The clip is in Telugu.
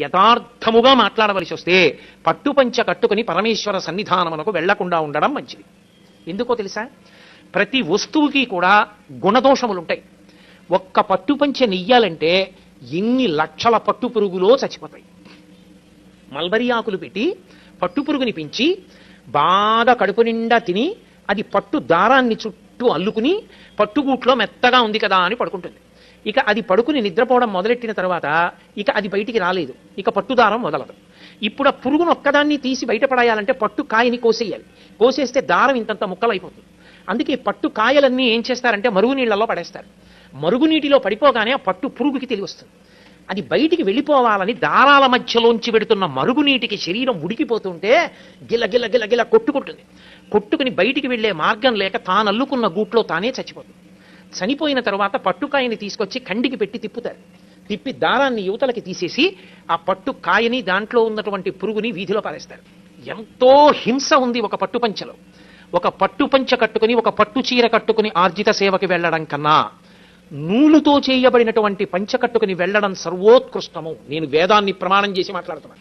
యథార్థముగా మాట్లాడవలసి వస్తే పట్టుపంచ కట్టుకుని పరమేశ్వర సన్నిధానమునకు వెళ్ళకుండా ఉండడం మంచిది. ఎందుకో తెలుసా? ప్రతి వస్తువుకి కూడా గుణదోషములుంటాయి. ఒక్క పట్టుపంచ నెయ్యాలంటే ఎన్ని లక్షల పట్టు పురుగులో చచ్చిపోతాయి. మల్బరీ ఆకులు పెట్టి పట్టు పురుగుని పెంచి బాగా కడుపు నిండా తిని అది పట్టు దారాన్ని చుట్టూ అల్లుకుని పట్టుగూట్లో మెత్తగా ఉంది కదా అని పడుకుంటుంది. ఇక అది పడుకుని నిద్రపోవడం మొదలెట్టిన తర్వాత ఇక అది బయటికి రాలేదు. ఇక పట్టుదారం మొదలదు ఇప్పుడు ఆ పురుగును ఒక్కదాన్ని తీసి బయటపడేయాలంటే పట్టు కాయని కోసేయాలి. కోసేస్తే దారం ఇంతంత ముక్కలైపోతుంది. అందుకే పట్టు కాయలన్నీ ఏం చేస్తారంటే మరుగునీళ్ళలో పడేస్తారు. మరుగునీటిలో పడిపోగానే ఆ పట్టు పురుగుకి తెలివస్తుంది అది బయటికి వెళ్ళిపోవాలని దారాల మధ్యలోంచి పెడుతున్న మరుగునీటికి శరీరం ఉడికిపోతుంటే గిల గిల గిల గిల కొట్టుకుంటుంది. కొట్టుకుని బయటికి వెళ్ళే మార్గం లేక తాను అల్లుకున్న గూట్లో తానే చచ్చిపోతుంది. చనిపోయిన తర్వాత పట్టుకాయని తీసుకొచ్చి కండికి పెట్టి తిప్పుతారు. తిప్పి దారాన్ని యువతలకి తీసేసి ఆ పట్టు కాయని దాంట్లో ఉన్నటువంటి పురుగుని వీధిలో పారేస్తారు. ఎంతో హింస ఉంది ఒక పట్టుపంచలో ఒక పట్టుపంచ కట్టుకుని ఒక పట్టు చీర కట్టుకుని ఆర్జిత సేవకి వెళ్ళడం కన్నా నూలుతో చేయబడినటువంటి పంచకట్టుకుని వెళ్ళడం సర్వోత్కృష్టము. నేను వేదాన్ని ప్రమాణం చేసి మాట్లాడుతున్నాను.